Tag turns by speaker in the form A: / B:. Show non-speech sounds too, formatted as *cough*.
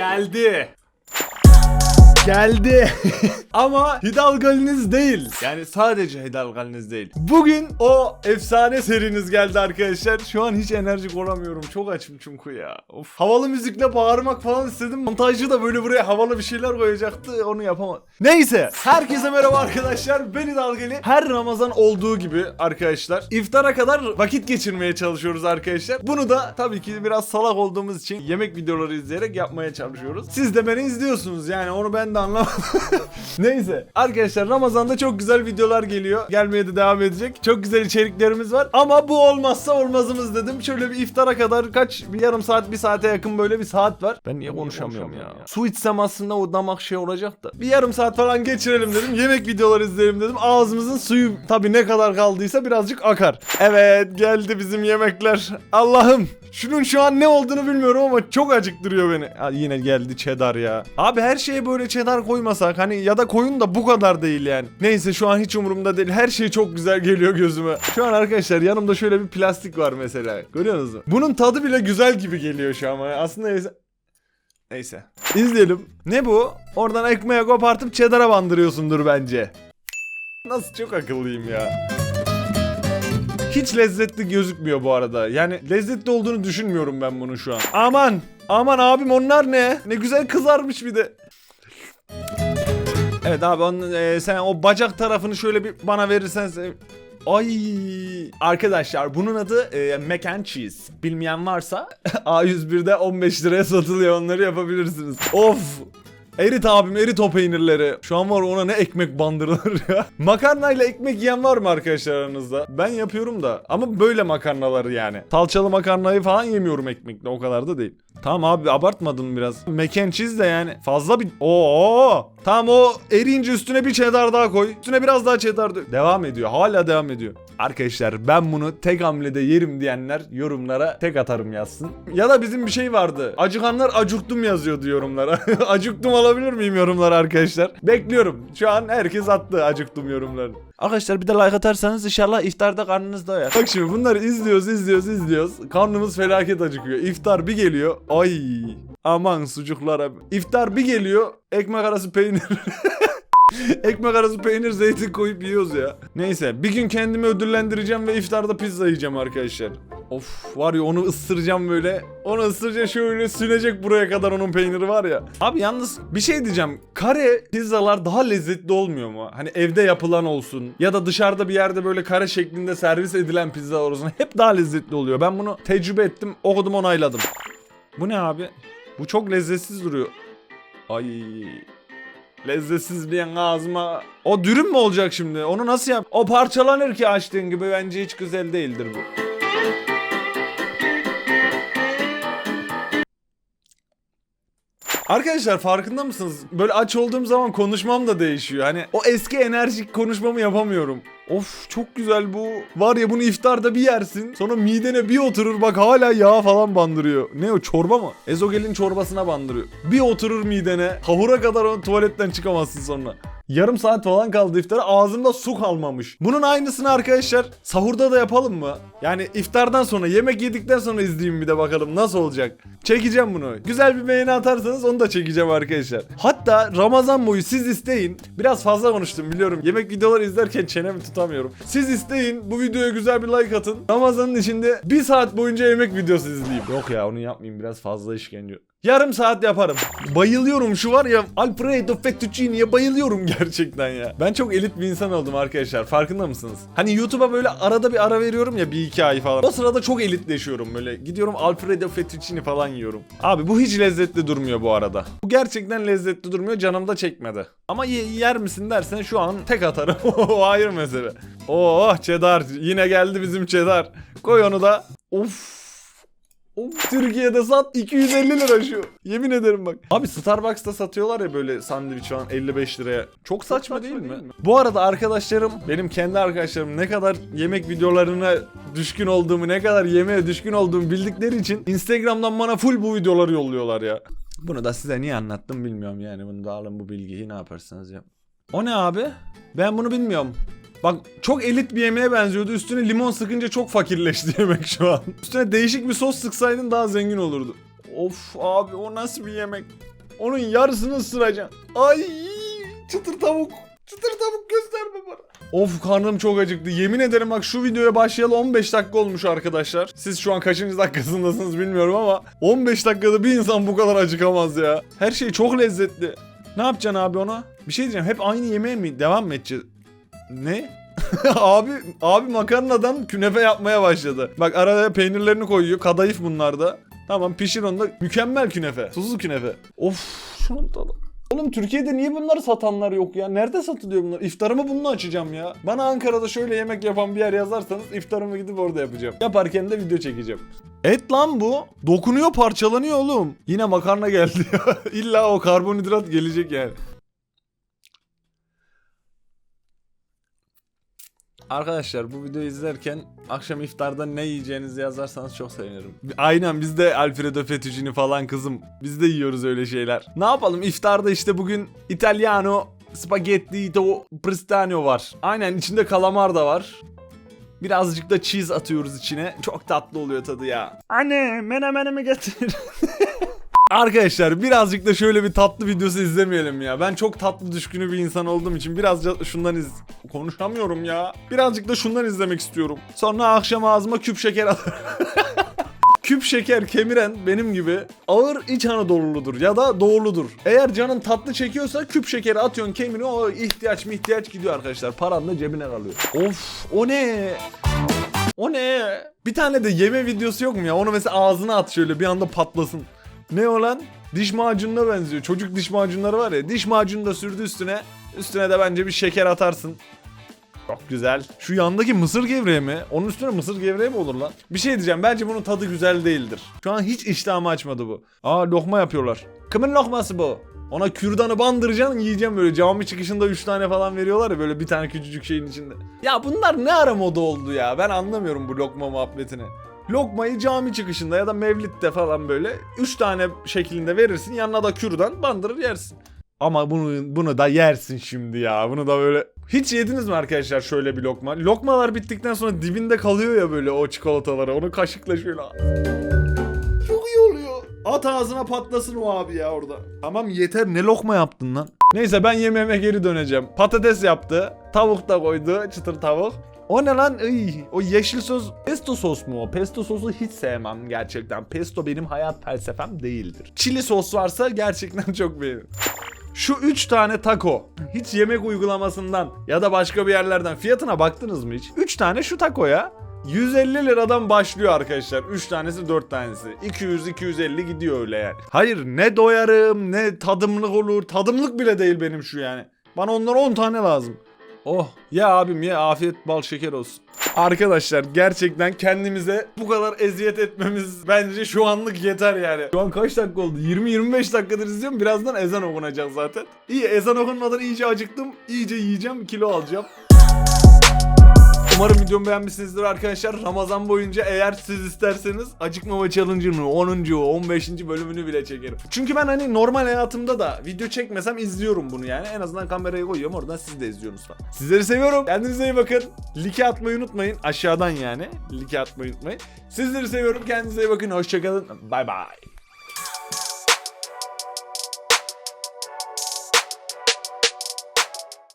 A: geldi. Geldi. *laughs* Ama Hidalgaliniz değil. Yani sadece Hidalgaliniz değil. Bugün o efsane seriniz geldi arkadaşlar. Şu an hiç enerjik olamıyorum. Çok açım çünkü ya. Of. Havalı müzikle bağırmak falan istedim. Montajcı da böyle buraya havalı bir şeyler koyacaktı. Onu yapamadım. Neyse. Herkese merhaba arkadaşlar. Ben Hidalgali. Her Ramazan olduğu gibi arkadaşlar. iftara kadar vakit geçirmeye çalışıyoruz arkadaşlar. Bunu da tabii ki biraz salak olduğumuz için yemek videoları izleyerek yapmaya çalışıyoruz. Siz de beni izliyorsunuz yani onu ben de anlamadım. *laughs* Neyse. Arkadaşlar Ramazan'da çok güzel videolar geliyor. Gelmeye de devam edecek. Çok güzel içeriklerimiz var. Ama bu olmazsa olmazımız dedim. Şöyle bir iftara kadar kaç bir yarım saat bir saate yakın böyle bir saat var. Ben niye konuşamıyorum ya. Su içsem aslında o damak şey olacak da. Bir yarım saat falan geçirelim dedim. Yemek videoları izleyelim dedim. Ağzımızın suyu tabii ne kadar kaldıysa birazcık akar. Evet geldi bizim yemekler. Allah'ım şunun şu an ne olduğunu bilmiyorum ama çok acıktırıyor beni. Ha, yine geldi cheddar ya. Abi her şeye böyle cheddar koymasak hani ya da koyun da bu kadar değil yani. Neyse şu an hiç umurumda değil. Her şey çok güzel geliyor gözüme. Şu an arkadaşlar yanımda şöyle bir plastik var mesela. Görüyorsunuz mu? Bunun tadı bile güzel gibi geliyor şu an. bana. Aslında neyse. İzleyelim. Ne bu? Oradan ekmeğe kopartıp cheddar'a bandırıyorsundur bence. Nasıl çok akıllıyım ya. Hiç lezzetli gözükmüyor bu arada. Yani lezzetli olduğunu düşünmüyorum ben bunu şu an. Aman! Aman abim onlar ne? Ne güzel kızarmış bir de. Evet abi onun, e, sen o bacak tarafını şöyle bir bana verirsen Ay arkadaşlar bunun adı e, mac and cheese. Bilmeyen varsa *laughs* A101'de 15 liraya satılıyor onları yapabilirsiniz. Of Erit abim erit o peynirleri. Şu an var ona ne ekmek bandırılır ya. *laughs* Makarnayla ekmek yiyen var mı arkadaşlar aranızda? Ben yapıyorum da ama böyle makarnaları yani. Salçalı makarnayı falan yemiyorum ekmekle o kadar da değil. Tamam abi abartmadın biraz. And cheese de yani fazla bir... Oo! Tamam o eriyince üstüne bir cheddar daha koy. Üstüne biraz daha cheddar dök. Devam ediyor. Hala devam ediyor. Arkadaşlar ben bunu tek hamlede yerim diyenler yorumlara tek atarım yazsın. Ya da bizim bir şey vardı. Acıkanlar acıktım yazıyordu yorumlara. *laughs* acıktım alabilir miyim yorumlara arkadaşlar? Bekliyorum. Şu an herkes attı acıktım yorumlarını. Arkadaşlar bir de like atarsanız inşallah iftarda karnınız doyar. Bak şimdi bunları izliyoruz izliyoruz izliyoruz. Karnımız felaket acıkıyor. İftar bir geliyor. Ay aman sucuklara. İftar bir geliyor. Ekmek arası peynir. *laughs* *laughs* Ekmek arası peynir zeytin koyup yiyoruz ya. Neyse bir gün kendimi ödüllendireceğim ve iftarda pizza yiyeceğim arkadaşlar. Of var ya onu ısıracağım böyle. Onu ısıracağım şöyle sünecek buraya kadar onun peyniri var ya. Abi yalnız bir şey diyeceğim. Kare pizzalar daha lezzetli olmuyor mu? Hani evde yapılan olsun ya da dışarıda bir yerde böyle kare şeklinde servis edilen pizzalar olsun. Hep daha lezzetli oluyor. Ben bunu tecrübe ettim, okudum, onayladım. Bu ne abi? Bu çok lezzetsiz duruyor. Ay Lezzetsiz diyen ağzıma. O dürüm mü olacak şimdi? Onu nasıl yap? O parçalanır ki açtığın gibi bence hiç güzel değildir bu. Arkadaşlar farkında mısınız? Böyle aç olduğum zaman konuşmam da değişiyor. Hani o eski enerjik konuşmamı yapamıyorum. Of çok güzel bu. Var ya bunu iftarda bir yersin. Sonra midene bir oturur bak hala yağ falan bandırıyor. Ne o çorba mı? Ezogelin çorbasına bandırıyor. Bir oturur midene. Kahura kadar o tuvaletten çıkamazsın sonra. Yarım saat falan kaldı iftara ağzımda su kalmamış. Bunun aynısını arkadaşlar sahurda da yapalım mı? Yani iftardan sonra yemek yedikten sonra izleyeyim bir de bakalım nasıl olacak. Çekeceğim bunu. Güzel bir beğeni atarsanız onu da çekeceğim arkadaşlar. Hatta Ramazan boyu siz isteyin. Biraz fazla konuştum biliyorum. Yemek videoları izlerken çenemi tutamıyorum. Siz isteyin bu videoya güzel bir like atın. Ramazanın içinde bir saat boyunca yemek videosu izleyeyim. Yok ya onu yapmayayım biraz fazla işkence. Yarım saat yaparım. Bayılıyorum şu var ya Alfredo Fettuccini'ye bayılıyorum *laughs* gerçekten ya. Ben çok elit bir insan oldum arkadaşlar farkında mısınız? Hani YouTube'a böyle arada bir ara veriyorum ya bir iki ay falan. O sırada çok elitleşiyorum böyle. Gidiyorum Alfredo Fettuccini falan yiyorum. Abi bu hiç lezzetli durmuyor bu arada. Bu gerçekten lezzetli durmuyor canım da çekmedi. Ama ye- yer misin dersen şu an tek atarım. *laughs* o ayrı mesele. Oh cheddar yine geldi bizim cheddar. Koy onu da. Of. Of, Türkiye'de sat 250 lira şu. Yemin ederim bak. Abi Starbucks'ta satıyorlar ya böyle sandviç falan 55 liraya. Çok saçma, değil, mi? Bu arada arkadaşlarım, benim kendi arkadaşlarım ne kadar yemek videolarına düşkün olduğumu, ne kadar yemeğe düşkün olduğumu bildikleri için Instagram'dan bana full bu videoları yolluyorlar ya. Bunu da size niye anlattım bilmiyorum yani. Bunu da alın bu bilgiyi ne yaparsanız yap. O ne abi? Ben bunu bilmiyorum. Bak çok elit bir yemeğe benziyordu. Üstüne limon sıkınca çok fakirleşti *laughs* yemek şu an. Üstüne değişik bir sos sıksaydın daha zengin olurdu. Of abi o nasıl bir yemek? Onun yarısını ısıracaksın. Ay çıtır tavuk. Çıtır tavuk gösterme bana. Of karnım çok acıktı. Yemin ederim bak şu videoya başlayalı 15 dakika olmuş arkadaşlar. Siz şu an kaçıncı dakikasındasınız bilmiyorum ama 15 dakikada bir insan bu kadar acıkamaz ya. Her şey çok lezzetli. Ne yapacaksın abi ona? Bir şey diyeceğim. Hep aynı yemeğe mi devam mı edeceğiz? Ne? *laughs* abi abi makarnadan künefe yapmaya başladı. Bak araya peynirlerini koyuyor. Kadayıf bunlar da. Tamam pişir onu da. Mükemmel künefe. Tuzlu künefe. Of şunun tadı. Oğlum Türkiye'de niye bunları satanlar yok ya? Nerede satılıyor bunlar? İftarımı bununla açacağım ya. Bana Ankara'da şöyle yemek yapan bir yer yazarsanız iftarımı gidip orada yapacağım. Yaparken de video çekeceğim. Et lan bu. Dokunuyor parçalanıyor oğlum. Yine makarna geldi ya. *laughs* İlla o karbonhidrat gelecek yani. Arkadaşlar bu videoyu izlerken akşam iftarda ne yiyeceğinizi yazarsanız çok sevinirim. Aynen biz de Alfredo fettuccine falan kızım. Biz de yiyoruz öyle şeyler. Ne yapalım iftarda işte bugün Italiano Spaghetti to Pristano var. Aynen içinde kalamar da var. Birazcık da cheese atıyoruz içine. Çok tatlı oluyor tadı ya. Anne menemenimi getir. *laughs* Arkadaşlar birazcık da şöyle bir tatlı videosu izlemeyelim ya. Ben çok tatlı düşkünü bir insan olduğum için birazcık şundan iz... Konuşamıyorum ya. Birazcık da şundan izlemek istiyorum. Sonra akşam ağzıma küp şeker al. *laughs* küp şeker kemiren benim gibi ağır İç Anadolu'ludur ya da doğuludur. Eğer canın tatlı çekiyorsa küp şekeri atıyorsun kemiriyor o ihtiyaç mı ihtiyaç gidiyor arkadaşlar. Paran da cebine kalıyor. Of o ne? O ne? Bir tane de yeme videosu yok mu ya? Onu mesela ağzına at şöyle bir anda patlasın. Ne o lan? Diş macununa benziyor. Çocuk diş macunları var ya. Diş macunu da sürdü üstüne. Üstüne de bence bir şeker atarsın. Çok güzel. Şu yandaki mısır gevreği mi? Onun üstüne mısır gevreği mi olur lan? Bir şey diyeceğim. Bence bunun tadı güzel değildir. Şu an hiç iştahımı açmadı bu. Aa lokma yapıyorlar. Kimin lokması bu? Ona kürdanı bandıracaksın yiyeceğim böyle cami çıkışında 3 tane falan veriyorlar ya böyle bir tane küçücük şeyin içinde. Ya bunlar ne ara moda oldu ya ben anlamıyorum bu lokma muhabbetini. Lokmayı cami çıkışında ya da mevlitte falan böyle 3 tane şeklinde verirsin yanına da kürdan bandırır yersin. Ama bunu bunu da yersin şimdi ya. Bunu da böyle hiç yediniz mi arkadaşlar şöyle bir lokma? Lokmalar bittikten sonra dibinde kalıyor ya böyle o çikolataları. Onu kaşıkla şöyle. Çok iyi oluyor. At ağzına patlasın o abi ya orada. Tamam yeter ne lokma yaptın lan? Neyse ben yemeğime geri döneceğim. Patates yaptı. Tavuk da koydu. Çıtır tavuk. O ne lan? Iy, o yeşil sos. Pesto sos mu o? Pesto sosu hiç sevmem gerçekten. Pesto benim hayat felsefem değildir. Çili sos varsa gerçekten *laughs* çok beğenirim. Şu 3 tane taco. Hiç yemek uygulamasından ya da başka bir yerlerden fiyatına baktınız mı hiç? 3 tane şu tacoya 150 liradan başlıyor arkadaşlar. 3 tanesi 4 tanesi. 200-250 gidiyor öyle yani. Hayır ne doyarım ne tadımlık olur. Tadımlık bile değil benim şu yani. Bana onlara 10 tane lazım. Oh ya abim ya afiyet bal şeker olsun. Arkadaşlar gerçekten kendimize bu kadar eziyet etmemiz bence şu anlık yeter yani. Şu an kaç dakika oldu? 20-25 dakikadır izliyorum. Birazdan ezan okunacak zaten. İyi ezan okunmadan iyice acıktım. İyice yiyeceğim kilo alacağım. Umarım videomu beğenmişsinizdir arkadaşlar. Ramazan boyunca eğer siz isterseniz acıkmama challenge'ını 10. 15. bölümünü bile çekerim. Çünkü ben hani normal hayatımda da video çekmesem izliyorum bunu yani. En azından kamerayı koyuyorum oradan siz de izliyorsunuz falan. Sizleri seviyorum. Kendinize iyi bakın. Like atmayı unutmayın. Aşağıdan yani. Like atmayı unutmayın. Sizleri seviyorum. Kendinize iyi bakın. Hoşçakalın. Bay bay.